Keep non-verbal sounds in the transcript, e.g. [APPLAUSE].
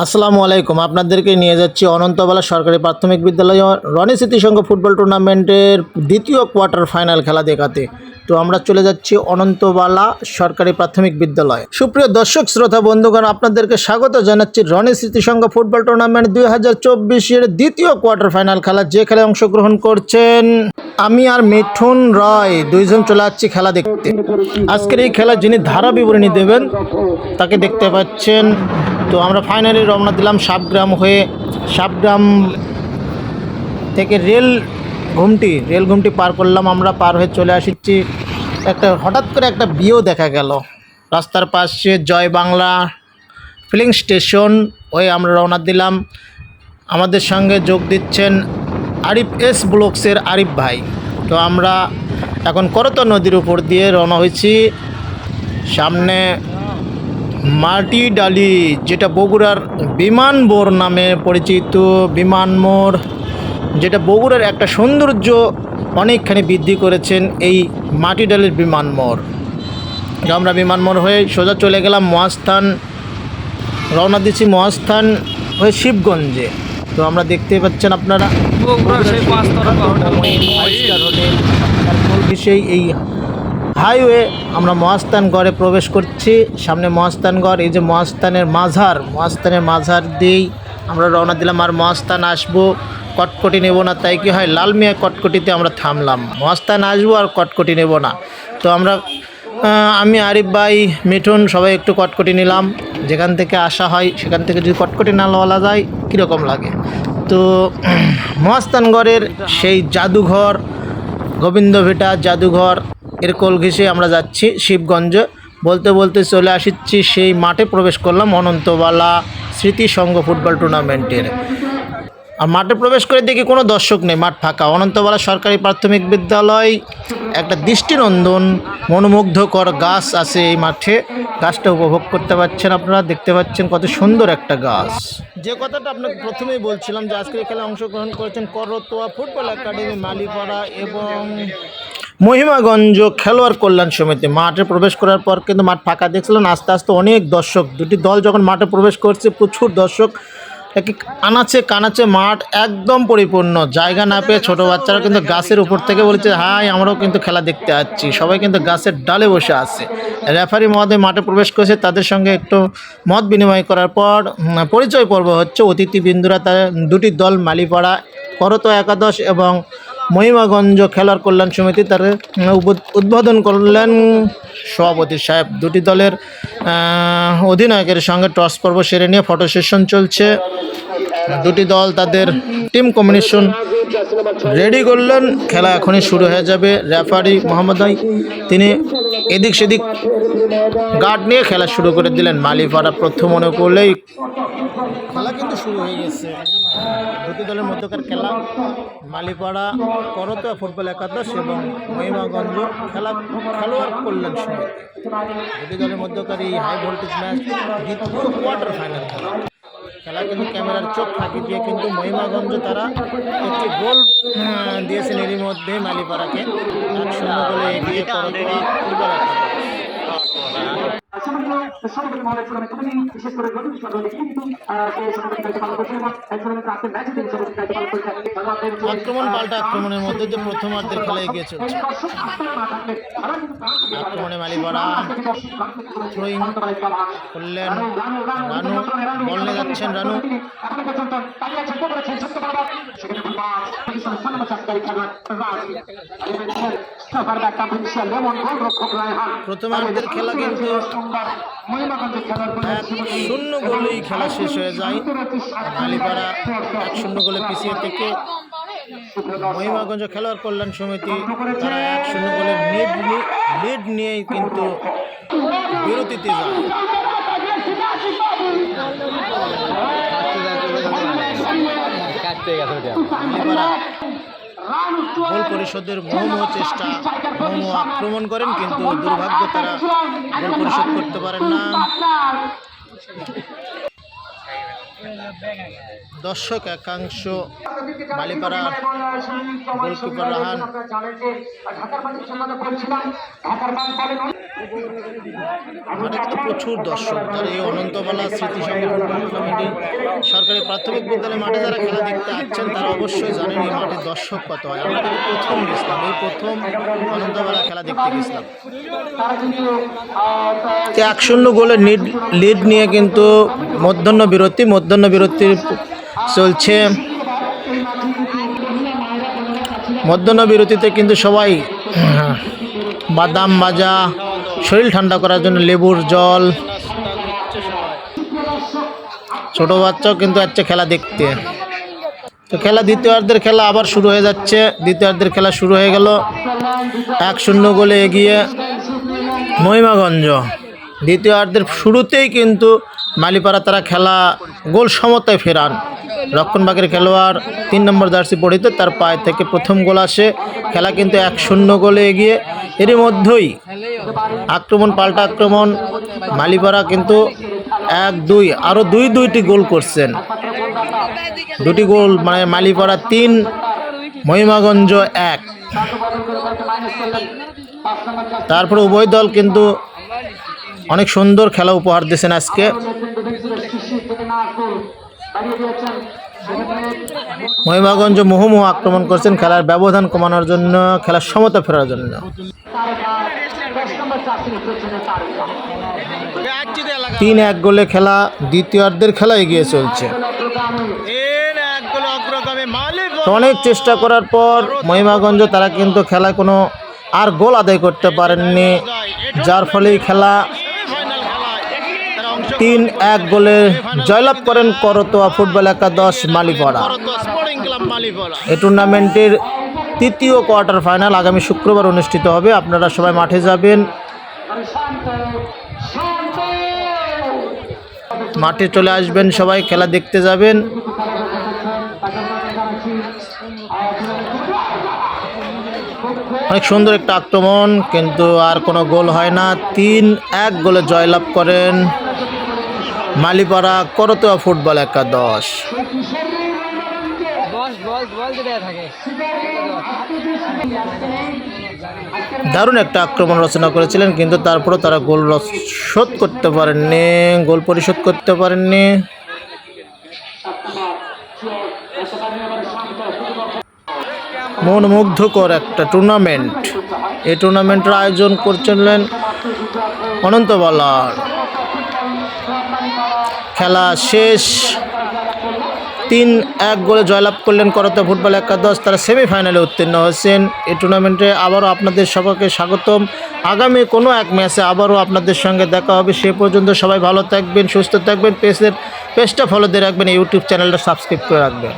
আসসালামু আলাইকুম। আপনাদেরকে নিয়ে যাচ্ছি অনন্তবেলা সরকারি প্রাথমিক বিদ্যালয় রনি স্মৃতিসংঘ ফুটবল টুর্নামেন্টের দ্বিতীয় কোয়ার্টার ফাইনাল খেলা দেখাতে। তো আমরা চলে যাচ্ছি অনন্তবালা সরকারি প্রাথমিক বিদ্যালয়। সুপ্রিয় দর্শক, শ্রোতা, বন্ধুগণ, আপনাদেরকে স্বাগত জানাচ্ছি রনি স্মৃতিসংঘ ফুটবল টুর্নামেন্ট দুই হাজার চব্বিশের দ্বিতীয় কোয়ার্টার ফাইনাল খেলা যে খেলায় অংশগ্রহণ করছেন আমি আর মিঠুন রয়। দুইজন চলে যাচ্ছি খেলা দেখতে। আজকের এই খেলা যিনি ধারা বিবরণী দেবেন, তাকে দেখতে পাচ্ছেন। তো আমরা ফাইনালি রওনা দিলাম সাবগ্রাম হয়ে। সাবগ্রাম থেকে রেল ঘুমটি, রেল ঘুমটি পার করলাম, আমরা পার হয়ে চলে আসছি একটা হঠাৎ করে একটা বিয়েও দেখা গেল। রাস্তার পাশে জয় বাংলা ফিলিং স্টেশন হয়ে আমরা রওনা দিলাম। আমাদের সঙ্গে যোগ দিচ্ছেন আরিফ এস ব্লকসের আরিফ ভাই। তো আমরা এখন করত নদীর উপর দিয়ে রওনা হয়েছি। সামনে মাটি ডালি, যেটা বগুড়ার বিমান মোড় নামে পরিচিত, বিমান মোড়। যেটা বগুড়ার একটা সৌন্দর্য অনেকখানি বৃদ্ধি করেছেন এই মাটি ডালির বিমান মোড়। তো আমরা বিমান মোড় হয়ে সোজা চলে গেলাম মহাস্থান রওনা দিচ্ছি মহাস্থান হয়ে শিবগঞ্জে। তো আমরা দেখতে পাচ্ছেন আপনারা সেই এই হাইওয়ে আমরা মহাস্থানগড়ে প্রবেশ করছি। সামনে মহাস্থানগড় এই যে মহাস্থানের মাঝার মহাস্থানের মাঝার দিয়েই আমরা রওনা দিলাম আর মহাস্থান আসব। কটকটি নেব না, তাই কি হয় লালমিয়া কটকটিতে আমরা থামলাম। মহাস্থান আসব আর কটকটি নেব না। তো আমরা আমি, আরিফ ভাই, মিঠুন সবাই একটু কটকটি নিলাম। যেখান থেকে আসা হয়, সেখান থেকে যদি কটকটি না লওয়া যায়, কীরকম লাগে? তো [CLEARS THROAT] মহাস্থানগড়ের সেই জাদুঘর, গোবিন্দ ভিটা জাদুঘর, এর কোল ঘেঁষে আমরা যাচ্ছি শিবগঞ্জ। বলতে বলতে চলে আসছি সেই মাঠে প্রবেশ করলাম অনন্তবালা স্মৃতি সংঘ ফুটবল টুর্নামেন্টের। আর মাঠে প্রবেশ করে দেখি কোনো দর্শক নেই, মাঠ ফাঁকা। অনন্তবালা সরকারি প্রাথমিক বিদ্যালয়, একটা দৃষ্টিনন্দন, মনোমুগ্ধকর গাছ আছে এই মাঠে। গাছটা উপভোগ করতে পারছেন আপনারা, দেখতে পাচ্ছেন কত সুন্দর একটা গাছ। যে কথাটা আপনাকে প্রথমেই বলছিলাম যে আজকের খেলায় অংশগ্রহণ করেছেন করতোয়া ফুটবল একাডেমি মালিপাড়া এবং মহিমাগঞ্জ খেলোয়াড় কল্যাণ সমিতি। মাঠে প্রবেশ করার পর কিন্তু মাঠ ফাঁকা দেখছিলেন। আস্তে আস্তে অনেক দর্শক, দুটি দল যখন মাঠে প্রবেশ করছে, প্রচুর দর্শক। এক কানাচে আনাচে কানাচে মাঠ একদম পরিপূর্ণ। জায়গা না পেয়ে ছোটো বাচ্চারা কিন্তু গাছের উপর থেকে বলছে, হাই, আমরাও কিন্তু খেলা দেখতে আসছি। সবাই কিন্তু গাছের ডালে বসে আছে। রেফারি মহোদয় মাঠে প্রবেশ করেছে, তাদের সঙ্গে একটু মত বিনিময় করার পর পরিচয় পর্ব হচ্ছে। অতিথি বিন্দুরা তার দুটি দল, মালিপাড়া, করত একাদশ এবং মহিমাগঞ্জ খেলার কল্যাণ সমিতি তার উদ্বোধন করলেন সভাপতি সাহেব। দুটি দলের অধিনায়কের সঙ্গে টস পর্ব সেরে নিয়ে ফটো সেশন চলছে। দুটি দল তাদের টিম কম্বিনেশন রেডি করলেন। খেলা এখনই শুরু হয়ে যাবে। রেফারি মোহাম্মদ তিনি এদিক সেদিক গার্ড নিয়ে খেলা শুরু করে দিলেন মালিপাড়া প্রথম মনে করলেই খেলা কিন্তু শুরু হয়ে গেছে। দুটি দলের মধ্যকার খেলা। মালিপাড়া করতোয়া ফুটবল একাদশ এবং মহিমাগঞ্জ খেলা খেলোয়াড় কল্যাণ সমিতি। দুটি দলের মধ্যকার এই হাই ভোল্টেজ ম্যাচ দ্বিতীয় কোয়ার্টার ফাইনাল খেলা। খেলা কিন্তু ক্যামেরার চোখ ফাঁকি দিয়ে কিন্তু মহিমাগঞ্জ তারা একটি গোল দিয়েছেন এরই মধ্যে মালিপাড়াকে। এক শূন্য গোলে এগিয়ে করতোয়া ফুটবল একাদশ সরকারি মহলের চূড়ান্ত বিশেষ করে নতুন সরকারি কিন্তু সে সরকারি দায়িত্ব পালন করছেন এবং একজন প্রাক্তন ম্যাচে তিনি সরকারি দায়িত্ব পালন করে আক্রমণ পাল্টা আক্রমণের মধ্যে যে প্রথমার্ধের খেলা এগিয়ে চলছে। দর্শক আস্থা না থাকলে তারা কিন্তু প্রাণ দিতে পারে। আক্রমণে থ্রোইং করলেন রানু। বল নিয়ে যাচ্ছেন রানু। সেখানে প্রথমার্ধের খেলা কিন্তু খেলার এক শূন্য গোলেই খেলা শেষ হয়ে যায়। মালিপাড়া এক শূন্য গোলে পিছিয়ে থেকে মহিমাগঞ্জ খেলোয়াড় কল্যাণ সমিতি তারা এক শূন্য গোলের লিড লিড নিয়েই কিন্তু বিরতিতে যায়। মালিপাড়া গোল পরিশোধের মোহমোহ চেষ্টা মোহমোহ আক্রমণ করেন, কিন্তু দুর্ভাগ্য তারা গোল পরিশোধ করতে পারেন না। দর্শক একাংশ বালিপাড়া গোলকিপার রাহান। প্রচুর দর্শক যারা এই অনন্তবালা স্মৃতি কমিটি। সরকারি প্রাথমিক বিদ্যালয় মাঠে যারা খেলা দেখতে আসছেন, তারা অবশ্যই জানেন এই মাঠে দর্শক কত হয়। আমরা কিন্তু প্রথম গেছিলাম, এই প্রথম অনন্তবালা খেলা দেখতে গেছিলাম। তারা এক শূন্য গোলের লিড লিড নিয়ে কিন্তু মধ্যাহ্ন বিরতি মধ্যাহ্ন বিরতি চলছে। মধ্যাহ্ন বিরতিতে কিন্তু সবাই, বাদাম ভাজা শরীর ঠান্ডা করার জন্য লেবুর জল। ছোট বাচ্চাও কিন্তু যাচ্ছে খেলা দেখতে। তো খেলা দ্বিতীয়ার্ধের খেলা আবার শুরু হয়ে যাচ্ছে। দ্বিতীয়ার্ধের খেলা শুরু হয়ে গেল। এক শূন্য গোলে এগিয়ে মহিমাগঞ্জ। দ্বিতীয়ার্ধের শুরুতেই কিন্তু মালিপাড়া তারা খেলা গোল সমতায় ফেরান। রক্ষণবাগের খেলোয়াড় তিন নম্বর জার্সি পড়িতে তার পায়ে থেকে প্রথম গোল আসে। খেলা কিন্তু এক শূন্য গোলে এগিয়ে। এরই মধ্যেই আক্রমণ, পাল্টা আক্রমণ। মালিপাড়া কিন্তু এক, দুই, আরও দুই, দুইটি গোল করছেন। দুটি গোল মানে মালিপাড়া তিন, মহিমাগঞ্জ এক। তারপরে উভয় দল কিন্তু অনেক সুন্দর খেলা উপহার দিয়েছেন আজকে। মহিমাগঞ্জ মুহুমুহু আক্রমণ করছেন, খেলার ব্যবধান কমানোর জন্য, খেলার সমতা ফেরার জন্য। তিন এক গোলে খেলা দ্বিতীয়ার্ধের খেলা এগিয়ে চলছে। অনেক চেষ্টা করার পর মহিমাগঞ্জ, তারা কিন্তু খেলা কোনো আর গোল আদায় করতে পারেননি, যার ফলে খেলা তিন এক গোলে জয়লাভ করেন করতোয়া ফুটবল একাদশ মালিপাড়া এই টুর্নামেন্টের তৃতীয় কোয়ার্টার ফাইনাল আগামী শুক্রবার অনুষ্ঠিত হবে। আপনারা সবাই মাঠে যাবেন। মাঠে চলে আসবেন সবাই, খেলা দেখতে যাবেন। অনেক সুন্দর একটা আক্রমণ, কিন্তু আর কোনো গোল হয় না। তিন এক গোলে জয়লাভ করেন। মালিপাড়া করতোয়া ফুটবল একাদশ। যেটা থাকে। দারুণ একটা আক্রমণ রচনা করেছিলেন কিন্তু তারপরেও তারা গোল শোধ করতে পারেননি গোল পরিশোধ করতে পারেননি। মন মুগ্ধকর একটা টুর্নামেন্ট এই টুর্নামেন্টের আয়োজন করছিলেন অনন্ত বলার। খেলা শেষ। তিন এক গোলে জয়লাভ করলেন করতে ফুটবল একাদশ। তারা সেমিফাইনালে উত্তীর্ণ হয়েছেন। এই টুর্নামেন্টে আবারও আপনাদের সকলকে স্বাগতম। আগামী কোনো এক ম্যাচে আবারও আপনাদের সঙ্গে দেখা হবে। সে পর্যন্ত সবাই ভালো থাকবেন, সুস্থ থাকবেন। পেজের পেজটা ফলো দিয়ে রাখবেন। ইউটিউব চ্যানেলটা সাবস্ক্রাইব করে রাখবেন।